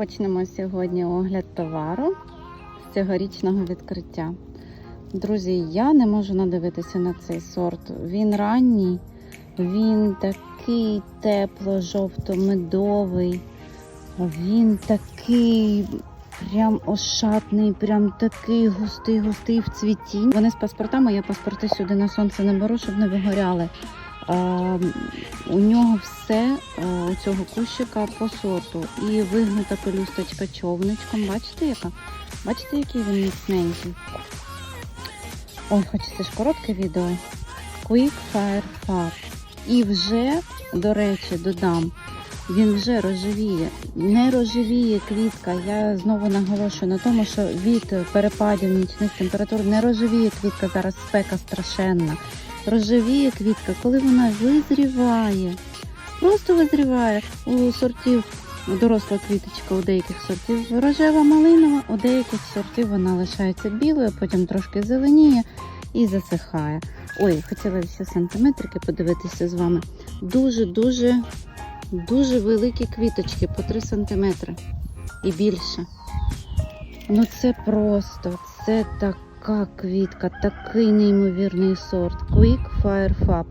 Почнемо сьогодні огляд товару з цьогорічного відкриття. Друзі, я не можу надивитися на цей сорт. Він ранній, він такий тепло-жовто-медовий, він такий прям ошатний, прям такий густий-густий в цвіті. Вони з паспортами, я паспорти сюди на сонце не беру, щоб не вигоряли. А, у нього все а, цього кущика по сорту. І вигнута пелюсточка човничком. Бачите, яка? Бачите, який він міцненький? Ой, хочеться ж коротке відео. Quick Fire Fab. І вже, до речі, додам, він вже розживіє. Не розживіє квітка. Я знову наголошую на тому, що від перепадів нічних температур не розживіє квітка. Зараз спека страшенна. Розживіє квітка, коли вона визріває. Просто визріває у сортів доросла квіточка у деяких сортів рожева малинова, у деяких сортів вона лишається білою, потім трошки зеленіє і засихає. Ой, хотіла ще сантиметрики подивитися з вами. Дуже-дуже дуже великі квіточки по 3 сантиметри і більше. Ну це просто, це така квітка, такий неймовірний сорт. Quick Fire Fab.